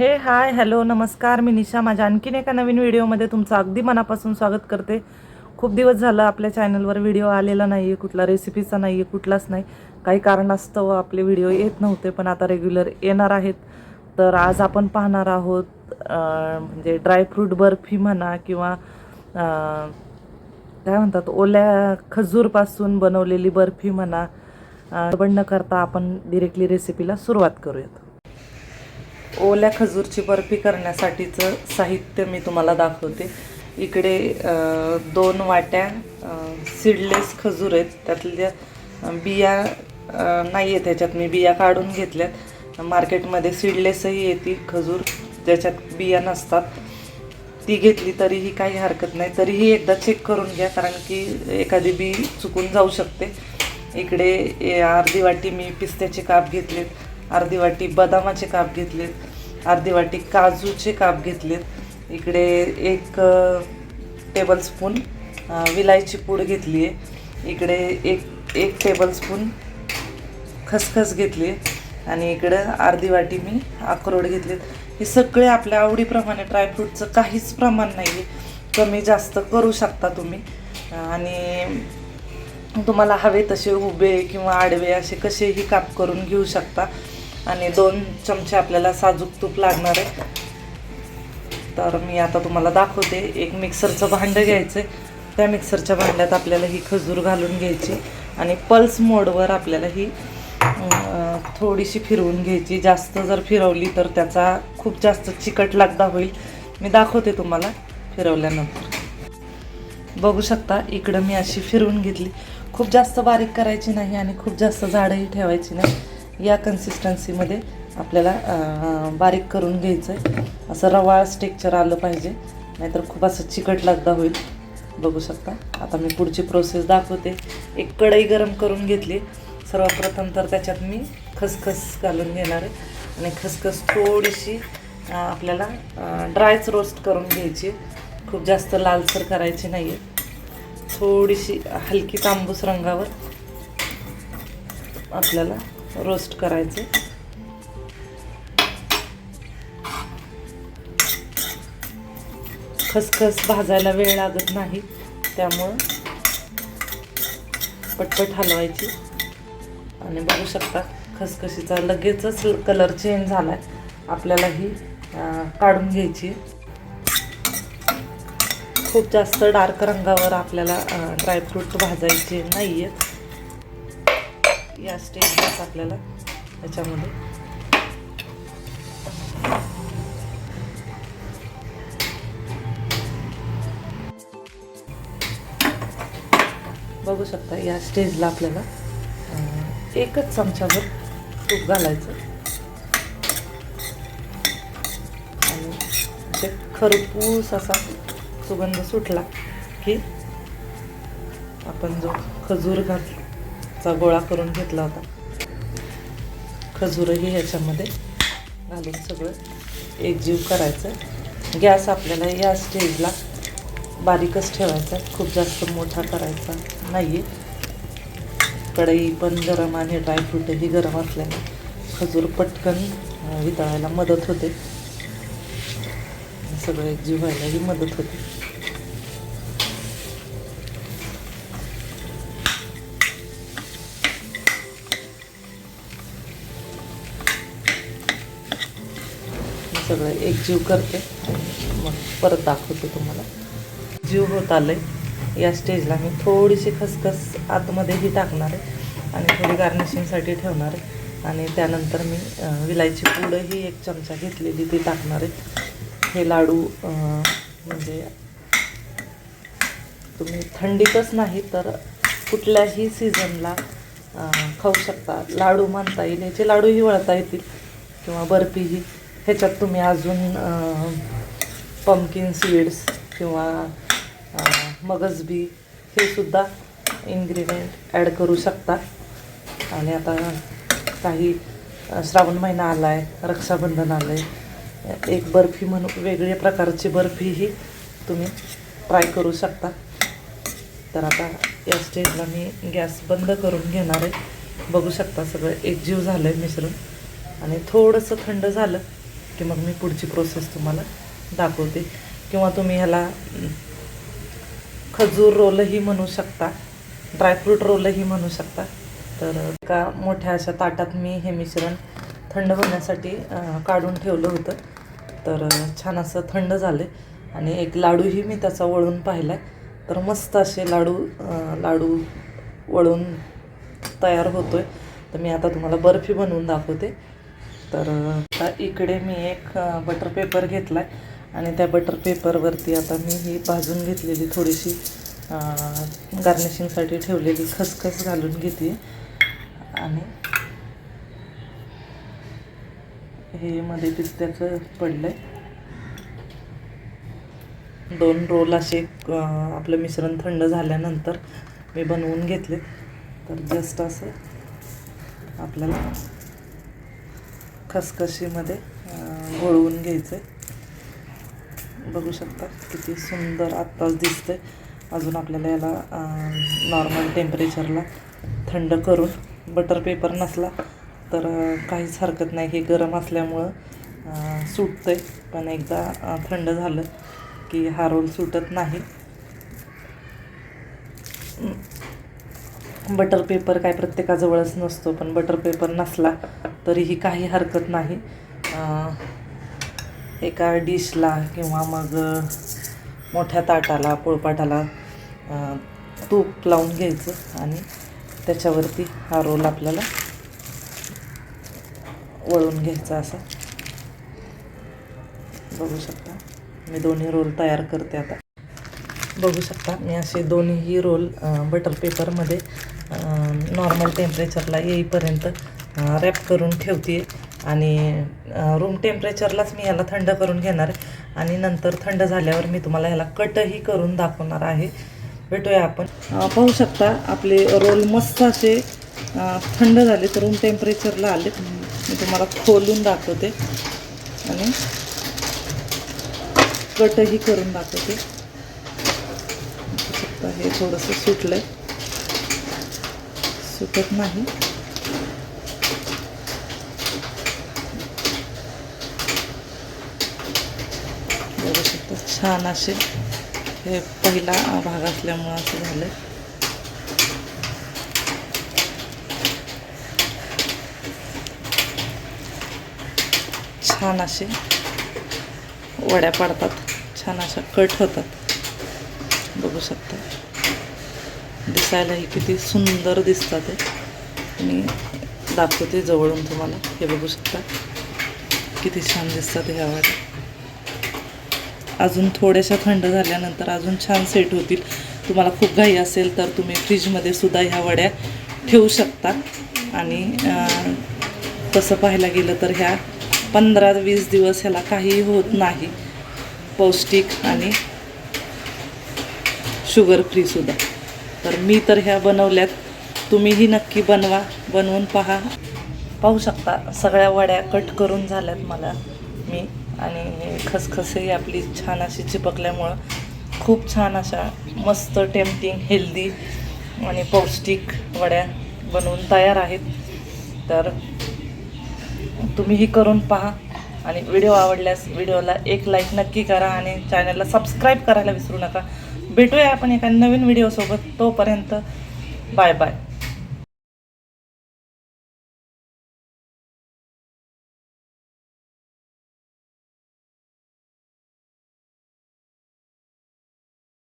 हे hi hello नमस्कार. मी निशा. माझ्या आणखीन एका नवीन व्हिडिओमध्ये तुमचं अगदी मनापासून स्वागत करते. खूप दिवस झालं आपल्या चॅनलवर व्हिडिओ आलेला नाही आहे कुठला रेसिपीचा नाही आहे कुठलाच नाही. काही कारणास्तव आपले व्हिडिओ येत नव्हते पण आता रेग्युलर येणार आहेत. तर आज आपण पाहणार आहोत म्हणजे ड्रायफ्रूट बर्फी म्हणा किंवा काय म्हणतात ओल्या खजूरपासून बनवलेली बर्फी म्हणा अं, न करता आपण डिरेक्टली रेसिपीला सुरुवात करूयात. ओल्या खजूरची बर्फी करण्यासाठीचं साहित्य मी तुम्हाला दाखवते. इकडे दोन वाट्या सीडलेस खजूर आहेत. त्यातल्या बिया नाही आहे त्याच्यात. मी बिया काढून घेतल्यात. मार्केटमध्ये सीडलेसही येते खजूर ज्याच्यात बिया नसतात. ती घेतली तरीही काही हरकत नाही. तरीही एकदा चेक करून घ्या कारण की एखादी बी चुकून जाऊ शकते. इकडे ए- अर्धी वाटी मी पिस्त्याचे काप घेतलेत. अर्धी वाटी बदामाचे काप घेतलेत अर्धी वाटी काजूचे काप घेतलेत. इकडे एक टेबलस्पून विलायची पूड घेतली आहे इकडे एक एक टेबलस्पून खसखस घेतली आणि इकडं अर्धी वाटी मी अक्रोड घेतलेत. हे सगळे आपल्या आवडीप्रमाणे ड्रायफ्रूटचं काहीच प्रमाण नाही आहे कमी जास्त करू शकता तुम्ही. आणि तुम्हाला हवे तसे उभे किंवा आडवे असे कसेही काप करून घेऊ शकता. आणि दोन चमचे आपल्याला साजूक तूप लागणार आहे. तर मी आता तुम्हाला दाखवते एक मिक्सरचं भांडं घ्यायचं त्या मिक्सरच्या भांड्यात आपल्याला ही खजूर घालून घ्यायची आणि पल्स मोडवर आपल्याला ही थोडीशी फिरवून घ्यायची. जास्त जर फिरवली तर त्याचा खूप जास्त चिकट लागदा होईल. मी दाखवते तुम्हाला फिरवल्यानंतर. बघू शकता इकडं मी अशी फिरवून घेतली. खूप जास्त बारीक करायची नाही आणि खूप जास्त झाडंही ठेवायची नाही. या कन्सिस्टन्सीमध्ये आपल्याला बारीक करून घ्यायचं आहे असं रवाळ स्टेक्चर आलं पाहिजे. नाहीतर खूप असं चिकट लागदा होईल. बघू शकता. आता मी पुढची प्रोसेस दाखवते. एक कढई गरम करून घेतली. सर्वप्रथम तर त्याच्यात मी खसखस घालून घेणार आहे. आणि खसखस थोडीशी आपल्याला ड्रायच रोस्ट करून घ्यायची. खूप जास्त लालसर करायची नाही आहे थोडीशी हलकी तांबूस रंगावर आपल्याला रोस्ट करायचे. खसखस भाजायला वेळ लागत नाही त्यामुळं पटपट हलवायची. आणि बघू शकता खसखशीचा लगेचच कलर चेंज झाला आहे आपल्याला ही काढून घ्यायची. खूप जास्त डार्क रंगावर आपल्याला ड्रायफ्रूट भाजायचे नाही आहेत या स्टेजलाच आपल्याला याच्यामध्ये बघू शकता या स्टेजला आपल्याला एकच चमचाभर तूप घालायचं. आणि ते खरपूस असा सुगंध सुटला की आपण जो खजूर चा गोळा करून घेतला होता. खजूरही ह्याच्यामध्ये घालून सगळं एकजीव करायचं. गॅस आपल्याला या स्टेजला बारीकच ठेवायचा. आहे खूप जास्त मोठा करायचा नाही आहे कढई पण गरम आणि ड्रायफ्रूटही गरम असल्याने खजूर पटकन वितळायला मदत होते. सगळं एकजीव व्हायलाही मदत होते. सगळं एकजीव करते. मग परत दाखवते तुम्हाला. जीव होत आलंय. या स्टेजला मी थोडीशी खसखस आतमध्येही टाकणार आहे आणि थोडी गार्निशिंगसाठी ठेवणार आहे. आणि त्यानंतर मी विलायची पूडही एक चमचा घेतलेली ती टाकणार आहे. हे लाडू म्हणजे तुम्ही थंडीतच नाही तर कुठल्याही सीझनला खाऊ शकता. लाडू मानता येईल. याचे लाडूही वळता येतील. किंवा बर्फीही. ह्याच्यात तुम्ही अजून पंपकिन सीड्स किंवा मगजबी हे सुद्धा इन्ग्रेडियंट ॲड करू शकता. आणि आता काही श्रावण महिना आला आहे रक्षाबंधन आलं आहे एक बर्फी म्हणून वेगळ्या प्रकारची बर्फीही तुम्ही ट्राय करू शकता. तर आता या स्टेजला मी गॅस बंद करून घेणार आहे. बघू शकता सगळं एकजीव झालं आहे मिश्रण. आणि थोडंसं थंड झालं की मग मी पुढची प्रोसेस तुम्हाला दाखवते. किंवा तुम्ही ह्याला खजूर रोलही म्हणू शकता ड्रायफ्रूट रोलही म्हणू शकता. तर एका मोठ्या अशा ताटात मी हे मिश्रण थंड होण्यासाठी काढून ठेवलं होतं. तर छान असं थंड झालं आणि एक लाडूही मी त्याचा वळून पाहिला आहे तर मस्त असे लाडू लाडू वळून तयार होतो आहे तर मी आता तुम्हाला बर्फी बनवून दाखवते. तर आता इकडे मी एक बटर पेपर घेतला आहे आणि त्या बटर पेपरवरती आता मी ही भाजून घेतलेली थोडीशी गार्निशिंगसाठी ठेवलेली खसखस घालून घेते. आणि हे मध्ये पिस्त्याचं पडलं आहे दोन रोल असे आपलं मिश्रण थंड झाल्यानंतर मी बनवून घेतले. तर जस्ट असं आपल्याला खसखशीमध्ये घोळवून घ्यायचं. आहे बघू शकता किती सुंदर आत्ताच दिसतंय. अजून आपल्याला याला नॉर्मल टेम्परेचरला थंड करून बटर पेपर नसला तर काहीच हरकत नाही. हे गरम असल्यामुळं सुटतं सुटतंय. पण एकदा थंड झालं की हा रोल सुटत नाही. बटर पेपर काय प्रत्येकाजवळच नसतो पण बटर पेपर नसला तरीही काही हरकत नाही. एका डिशला किंवा मग मोठ्या ताटाला पोळपाटाला तूप लावून घ्यायचं आणि त्याच्यावरती हा रोल आपल्याला वळून घ्यायचा असा. बघू शकता. मी दोन्ही रोल तयार करते आता. बघू शकता. मी असे दोन्हीही रोल बटर पेपरमध्ये नॉर्मल टेम्परेचरला येईपर्यंत रॅप करून ठेवते. आणि रूम टेम्परेचरलाच मी याला थंड करून घेणार. आहे आणि नंतर थंड झाल्यावर मी तुम्हाला ह्याला कटही करून दाखवणार आहे. भेटूया आपण. पाहू शकता आपले रोल मस्त असे थंड झाले तर रूम टेम्परेचरला आले मी तुम्हाला खोलून दाखवते. आणि कटही करून दाखवते. हे थोडंसं सुटलं आहे सुटत नाही. बघू शकता छान असे हे पहिला भाग असल्यामुळं असं झालं छान असे वड्या पाडतात छान अशा कट होतात. बघू शकता. दिसायलाही किती सुंदर दिसतात ते मी दाखवते जवळून तुम्हाला. हे बघू शकता. किती छान दिसतात ह्या वड्या अजून थोड्याशा थंड झाल्यानंतर अजून छान सेट होतील. तुम्हाला खूप घाई असेल तर तुम्ही फ्रीजमध्ये सुद्धा ह्या वड्या ठेवू शकता. आणि तसं पाहायला गेलं तर ह्या पंधरा वीस दिवस ह्याला काहीही होत नाही. पौष्टिक आणि शुगर फ्रीसुद्धा तर मी तर ह्या बनवल्यात. तुम्हीही नक्की बनवा बनवून पहा. पाहू शकता सगळ्या वड्या कट करून झाल्यात मला मी. आणि खसखसही आपली छान अशी चिपकल्यामुळं खूप छान अशा मस्त टेम्पटिंग हेल्दी आणि पौष्टिक वड्या बनवून तयार आहेत. तर तुम्हीही करून पहा. आणि व्हिडिओ आवडल्यास व्हिडिओला एक लाईक नक्की करा आणि चॅनलला सबस्क्राईब करायला विसरू नका. भेटूया आपण एका नवीन व्हिडिओसोबत तोपर्यंत बाय बाय